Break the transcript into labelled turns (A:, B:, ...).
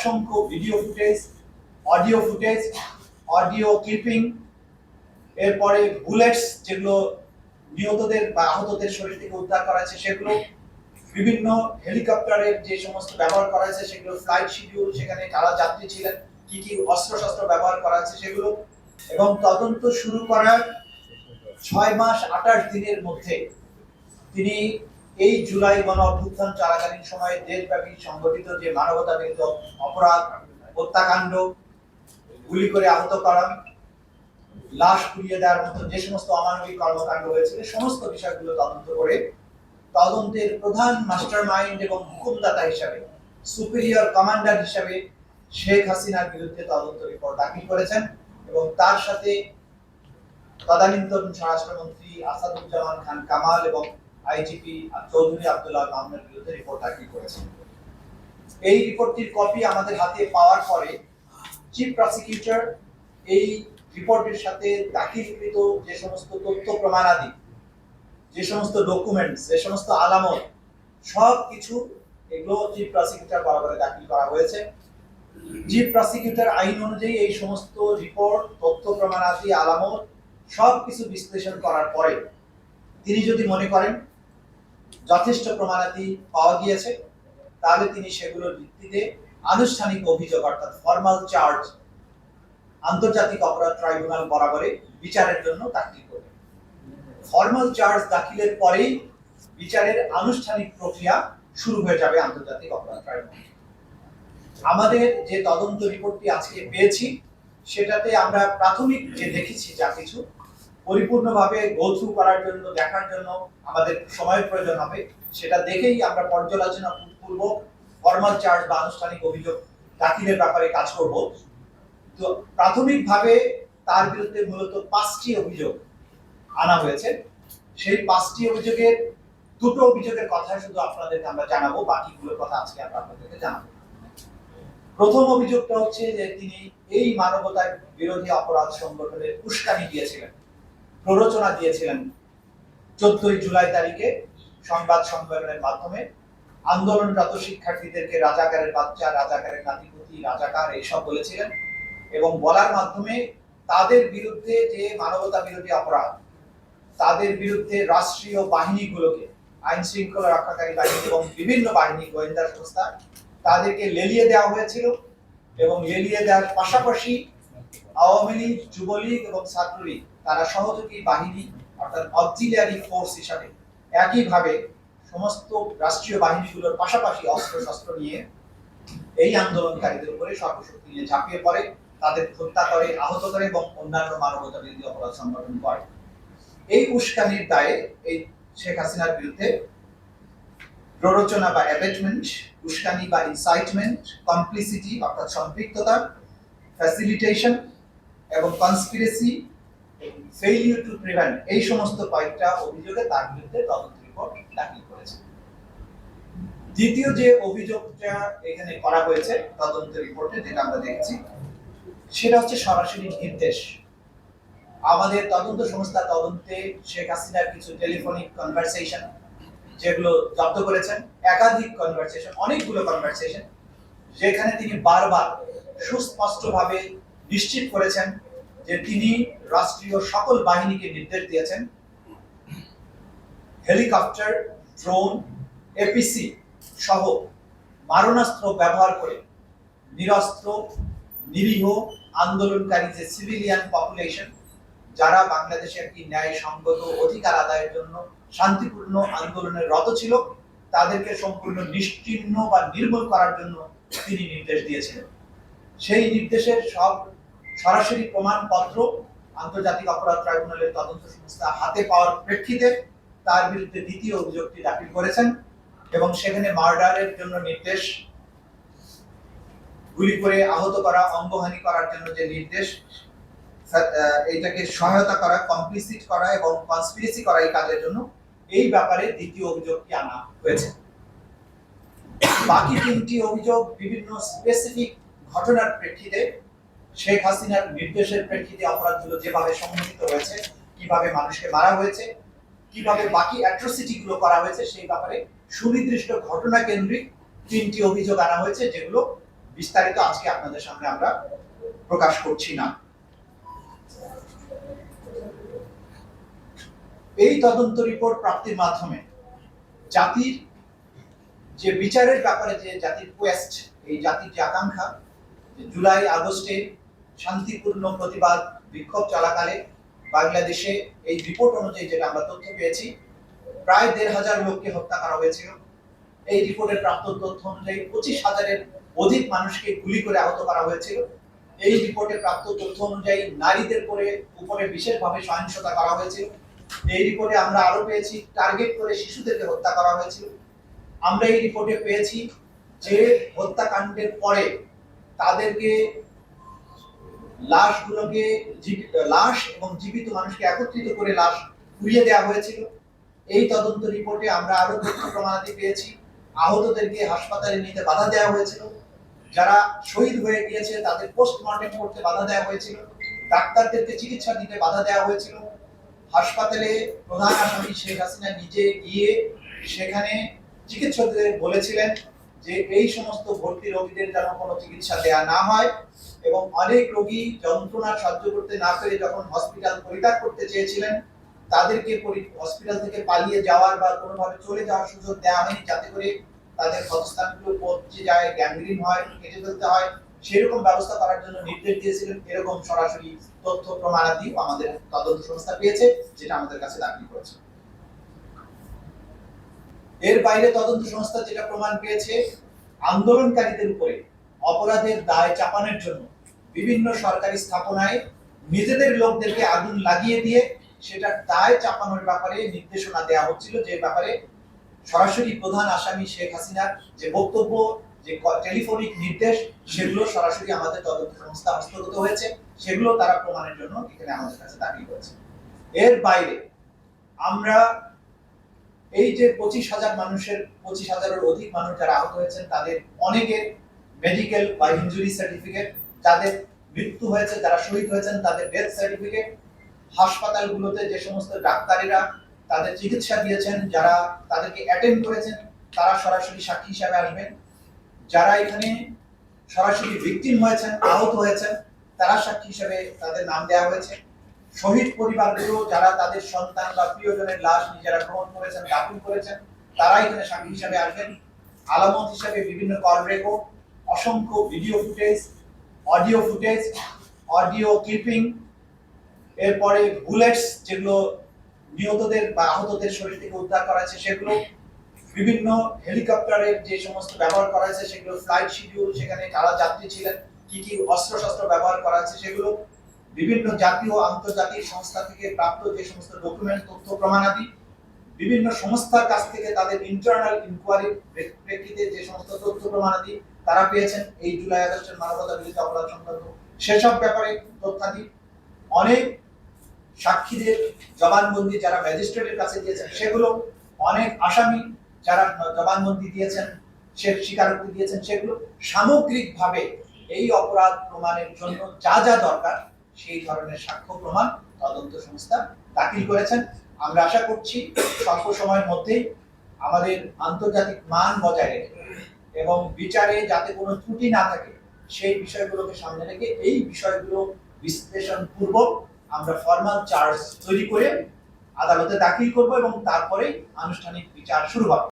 A: অসংখ্য video footage audio footage audio clipping এরপরে bullets যেগুলো নিহতদের বা আহতদের শরীর থেকে উদ্ধার করা হয়েছে, সেগুলো বিভিন্ন হেলিকপ্টারের যে সমস্ত ব্যবহার করা হয়েছে, সেগুলো ফ্লাইট শিডিউল সেখানে যারা যাত্রী ছিলেন, কি কি অস্ত্র শস্ত্র ব্যবহার করা হয়েছে সেগুলো, এবং তদন্ত শুরু করার ছয় মাস আঠাশ দিনের মধ্যে তিনি এই জুলাই গণ অভ্যুত্থান চলাকালীন সময়ে দেশব্যাপী সংগঠিত যে মানবতা বিরুদ্ধে অপরাধ, হত্যাকাণ্ড, গুলি করে আহত করা, লাশ পুড়িয়ে দেওয়ার মতো যে সমস্ত অমানবিক কর্মকাণ্ড হয়েছিল সমস্ত বিষয়গুলো তদন্ত করে তদন্তের প্রধান মাস্টার মাইন্ড এবং হুকুমদাতা হিসাবে, সুপিরিয়র কমান্ডার হিসাবে শেখ হাসিনার বিরুদ্ধে তদন্ত রিপোর্ট দাখিল করেছেন এবং তার সাথে তদানীন্তন স্বরাষ্ট্রমন্ত্রী আসাদুজ্জামান খান কামাল এবং আইজিপি চৌধুরী আব্দুল্লাহ মাহমুদের বিরুদ্ধে রিপোর্ট দাখিল করেছেন। এই রিপোর্টটির কপি আমাদের হাতে পাওয়ার পরে চিফ প্রসিকিউটর এই রিপোর্টের সাথে দাখিলকৃত যে সমস্ত তথ্য প্রমাণাদি, যে সমস্ত ডকুমেন্টস যে সমস্ত আলামত, সব কিছু এগুলো চিফ প্রসিকিউটর বরাবরে দাখিল করা হয়েছে। চিফ প্রসিকিউটর আইন অনুযায়ী এই সমস্ত রিপোর্ট তথ্য প্রমাণাদি, আলামত সব কিছু বিশ্লেষণ করার পরে তিনি যদি মনে করেন যথেষ্ট প্রমাণাদি পাওয়া গিয়েছে। তাহলে তিনি সেগুলোর ভিত্তিতে আনুষ্ঠানিক অভিযোগ, অর্থাৎ ফর্মাল চার্জ আন্তর্জাতিক অপরাধ ট্রাইব্যুনাল বরাবরে বিচারের জন্য দাখিল করবেন ফর্মাল চার্জ দাখিলের পরেই বিচারের আনুষ্ঠানিক প্রক্রিয়া শুরু হয়ে যাবে আন্তর্জাতিক অপরাধ ট্রাইব্যুনাল আমাদের যে তদন্ত রিপোর্টটি আজকে পেয়েছি, সেটাতে আমরা প্রাথমিক যে দেখেছি যা কিছু পরিপূর্ণভাবে গো থ্রু করার জন্য, দেখার জন্য আমাদের সময়ের প্রয়োজন হবে, সেটা দেখেই আমরা পর্যালোচনা পূর্বক ফর্মাল চার্জ বা আনুষ্ঠানিক অভিযোগ দাখিলের ব্যাপারে কাজ করব। তো প্রাথমিকভাবে তার বিরুদ্ধে মূলত পাঁচটি অভিযোগ আনা হয়েছে। সেই পাঁচটি অভিযোগের দুটো অভিযোগের কথা শুধু আপনাদেরকে আমরা জানাব, বাকিগুলোর কথা আজকে আমরা আপনাদেরকে জানাব। প্রথম অভিযোগটা হচ্ছে যে তিনি এই মানবতার বিরোধী অপরাধ সংগঠনের উস্কানি দিয়েছিলেন। প্ররোচনা দিয়েছিলেন চোদ্দই জুলাই তারিখে সংবাদ সম্মেলনের মাধ্যমে। আন্দোলনরত শিক্ষার্থীদেরকে রাজাকারের বাচ্চা, রাজাকারের নাতিপুতি, রাজাকার এইসব বলেছিলেন এবং বলার মাধ্যমে তাদের বিরুদ্ধে যে মানবতা বিরোধী অপরাধ, তাদের বিরুদ্ধে রাষ্ট্রীয় বাহিনীগুলোকে, আইন শৃঙ্খলা রক্ষাকারী বাহিনী এবং বিভিন্ন বাহিনী, গোয়েন্দা সংস্থা, তাদেরকে লেলিয়ে দেওয়া হয়েছিল এবং লেলিয়ে দেওয়ার পাশাপাশি আওয়ামী লীগ, যুবলীগ এবং ছাত্রলীগ, তারা সহযোগী বাহিনী অর্থাৎ অক্সিলিয়ারি ফোর্স হিসাবে একইভাবে সমস্ত রাষ্ট্রীয় বাহিনীগুলোর পাশাপাশি অস্ত্র শস্ত্র নিয়ে এই আন্দোলনকারীদের উপরে সর্বশক্তি নিয়ে ঝাঁপিয়ে পড়ে, তাদের হত্যা করে, আহত করে এবং অন্যান্য মানবতা বিরোধী অপরাধ সংগঠন করে। এই উস্কানির দায়ে এই শেখ হাসিনার বিরুদ্ধে প্ররোচনা বা অ্যাবেটমেন্ট উস্কানি বা ইনসাইটমেন্ট কমপ্লিসিটি অর্থাৎ সম্পৃক্ততা ফ্যাসিলিটেশন এবং কনস্পিরেসি ফেইলিউর টু প্রিভেন্ট এই সমস্ত কয়েকটা অভিযোগে তার বিরুদ্ধে তদন্ত রিপোর্ট দাখিল করেছে। দ্বিতীয় যে অভিযোগটা এখানে করা হয়েছে, তদন্ত রিপোর্টে যেটা আমরা দেখছি, সেটা হচ্ছে সরাসরি নির্দেশ। আমাদের তদন্ত সংস্থা তদন্তে শেখ হাসিনার কিছু টেলিফোনিক কনভারসেশন যেগুলো জব্দ করেছেন, একাধিক কনভারসেশন অনেকগুলো কনভারসেশন যেখানে তিনি বারবার সুস্পষ্টভাবে নিশ্চিত করেছেন যে তিনি রাষ্ট্রীয় সকল বাহিনীকে নির্দেশ দিয়েছেন। হেলিকপ্টার, ড্রোন এপিসি সহ মারণাস্ত্র ব্যবহার করে নিরস্ত্র, নিরীহ, আন্দোলনকারী যে সিভিলিয়ান পপুলেশন যারা বাংলাদেশে একটি ন্যায় সঙ্গত অধিকার আদায়ের জন্য শান্তিপূর্ণ আন্দোলনের রত ছিল, তাদেরকে সম্পূর্ণ নিশ্চিহ্ন বা নির্মূল করার জন্য তিনি নির্দেশ দিয়েছিলেন। সেই নির্দেশের সব সরাসরি প্রমাণপত্র আন্তর্জাতিক অপরাধ ট্রাইব্যুনালের তদন্ত সংস্থা হাতে পাওয়ার প্রেক্ষিতে তার বিরুদ্ধে দ্বিতীয় অভিযোগটি দাখিল করেছেন এবং সেখানে মার্ডারের জন্য নির্দেশ, গুলি করে আহত করা, অঙ্গহানি করার জন্য যে নির্দেশ এইটাকে সহায়তা করা কমপ্লিসিট করা এবং কনস্পিরেসি করা এই কাজের জন্য এই ব্যাপারে দ্বিতীয় অভিযোগটি আনা হয়েছে। বাকি তিনটি অভিযোগ বিভিন্ন স্পেসিফিক ঘটনার প্রেক্ষিতে শেখ হাসিনার নির্দেশের প্রেক্ষিতে অপরাধগুলো যেভাবে সংঘটিত হয়েছে, কীভাবে মানুষকে মারা হয়েছে, কীভাবে বাকি অ্যাট্রোসিটি গুলো করা হয়েছে, সেই ব্যাপারে সুনির্দিষ্ট ঘটনা কেন্দ্রিক তিনটি অভিযোগ আনা হয়েছে, যেগুলো বিস্তারিত আজকে আপনাদের সামনে আমরা প্রকাশ করছি না। এই তদন্ত রিপোর্ট প্রাপ্তির মাধ্যমে জাতির যে বিচারের ব্যাপারে যে জাতির কোয়েস্ট এই জাতির যে আকাঙ্ক্ষা জুলাই, আগস্টে শান্তিপূর্ণ প্রতিবাদ বিক্ষোভ চলাকালে বাংলাদেশে এই রিপোর্ট অনুযায়ী যেটা আমরা তথ্য পেয়েছি, প্রায় দেড় হাজার লোককে হত্যা করা হয়েছিল। এই রিপোর্টের প্রাপ্ত তথ্য অনুযায়ী পঁচিশ হাজারের অধিক মানুষকে গুলি করে আহত করা হয়েছিল। এই রিপোর্টে প্রাপ্ত তথ্য অনুযায়ী নারীদের করে উপরে বিশেষভাবে সহিংসতা করা হয়েছিল। এই রিপোর্টে আমরা আরও পেয়েছি, টার্গেট করে শিশুদেরকে হত্যা করা হয়েছিল। আমরা এই রিপোর্টে পেয়েছি যে হত্যাকাণ্ডের পরে তাদেরকে লাশগুলোকে লাশ এবং জীবিত মানুষকে একত্রিত করে লাশ পুড়িয়ে দেওয়া হয়েছিল। এই তদন্ত রিপোর্টে আমরা আরও তথ্য প্রমাণাদি পেয়েছি। আহতদেরকে হাসপাতালে নিতে বাধা দেওয়া হয়েছিল। যারা শহীদ হয়ে গিয়েছে, তাদের পোস্টমর্টেম করতে বাধা দেওয়া হয়েছিল। ডাক্তারদেরকে চিকিৎসা দিতে বাধা দেওয়া হয়েছিল। হাসপাতালে প্রধান আসামি শেখ হাসিনা নিজে গিয়ে সেখানে চিকিৎসকদের বলেছিলেন যে এই সমস্ত ভর্তি রোগীদের যেন কোনো চিকিৎসা দেয়া না হয় এবং অনেক রোগী যন্ত্রণা সহ্য করতে না পেরে যখন হসপিটাল পরিত্যাগ করতে চেয়েছিলেন, তাদেরকে হসপিটাল থেকে পালিয়ে যাওয়ার বা কোনোভাবে চলে যাওয়ার সুযোগ দেওয়া হয়নি, যাতে করে তাদের ক্ষতস্থানগুলো পচে যায় গ্যাংগ্রিন হয়, কেটে ফেলতে হয়, সেরকম ব্যবস্থা করার জন্য নির্দেশ দিয়েছিলেন। এরকম সরাসরি তথ্য প্রমাণাদি আমাদের তদন্ত সংস্থা পেয়েছে, যেটা আমাদের কাছে দাখিল করেছে। এর বাইরে তদন্ত সংস্থা যেটা প্রমাণ পেয়েছে, আন্দোলনকারীদের উপরে অপরাধের দায় চাপানোর জন্য বিভিন্ন সরকারি স্থাপনায় নিজেদের লোকদেরকে আগুন লাগিয়ে দিয়ে সেটার দায় চাপানোর ব্যাপারে নির্দেশনা দেওয়া হচ্ছিল, যে ব্যাপারে সরাসরি প্রধান আসামি শেখ হাসিনার যে বক্তব্য, যে টেলিফোনিক নির্দেশ, সেগুলো সরাসরি আমাদের তদন্ত সংস্থা হস্তগত হয়েছে। সেগুলো তারা প্রমাণের জন্য এখানে আমাদের কাছে দাখিল করেছে। এর বাইরে আমরা এই যে পঁচিশ হাজার মানুষের, পঁচিশ হাজারের অধিক মানুষ যারা আহত হয়েছেন, তাদের অনেকের মেডিকেল বা ইঞ্জুরি সার্টিফিকেট যাদের মৃত্যু হয়েছে, যারা শহীদ হয়েছেন, তাদের ডেথ সার্টিফিকেট হাসপাতালগুলোতে যে সমস্ত ডাক্তারেরা তাদের চিকিৎসা দিয়েছেন, যারা তাদেরকে অ্যাটেন্ড করেছেন, তারা সরাসরি সাক্ষী হিসাবে আসবেন। যারা এখানে সরাসরি ভিকটিম হয়েছেন, আহত হয়েছেন, তারা সাক্ষী হিসাবে তাদের নাম দেওয়া হয়েছে। শহীদ পরিবারগুলো, যারা তাদের সন্তান বা প্রিয়জনের লাশ নিজেরা গ্রহণ করেছেন, দাফন করেছেন তারা এখানে সাক্ষী হিসাবে আসবেন। আলামত হিসাবে বিভিন্ন কল রেকর্ড অসংখ্য video footage, audio footage, audio clipping, এরপরে বুলেটস যেগুলো নিহতদের বা আহতদের শরীর থেকে উদ্ধার করা হয়েছে, সেগুলো, বিভিন্ন হেলিকপ্টারের যে সমস্ত ব্যবহার করা হয়েছে, সেগুলো ফ্লাইট শিডিউল সেখানে কারা যাত্রী ছিলেন, কি কি অস্ত্র শস্ত্র ব্যবহার করা হয়েছে, সেগুলো বিভিন্ন জাতীয় আন্তর্জাতিক সংস্থা থেকে প্রাপ্ত যে সমস্ত ডকুমেন্ট তথ্য, প্রমাণাদি বিভিন্ন সংস্থার কাছ থেকে তাদের ইন্টারনাল ইনকোয়ারি প্রেক্ষিতে যে সমস্ত তথ্য, প্রমাণাদি তারা পেয়েছেন। এই জুলাই আগস্টের মানবতা বিরোধী অপরাধ সংক্রান্ত সেসব ব্যাপারে তথ্যাদি অনেক সাক্ষীদের জবানবন্দি যারা ম্যাজিস্ট্রেটের কাছে দিয়েছেন, সেগুলো অনেক আসামি যারা জবানবন্দি দিয়েছেন, সে স্বীকারোক্তি দিয়েছেন, সেগুলো সামগ্রিকভাবে এই অপরাধ প্রমাণের জন্য যা যা দরকার সেই ধরনের সাক্ষ্য প্রমাণ তদন্ত সংস্থা দাখিল করেছেন। আমরা আশা করছি স্বল্প সময়ের মধ্যেই আমাদের আন্তর্জাতিক মান বজায় রেখে এবং বিচারে যাতে কোনো ত্রুটি না থাকে, সেই বিষয়গুলোকে সামনে রেখে এই বিষয়গুলো বিশ্লেষণ পূর্বক আমরা ফর্মাল চার্জ তৈরি করে আদালতে দাখিল করব এবং তারপরে আনুষ্ঠানিক বিচার শুরু হবে।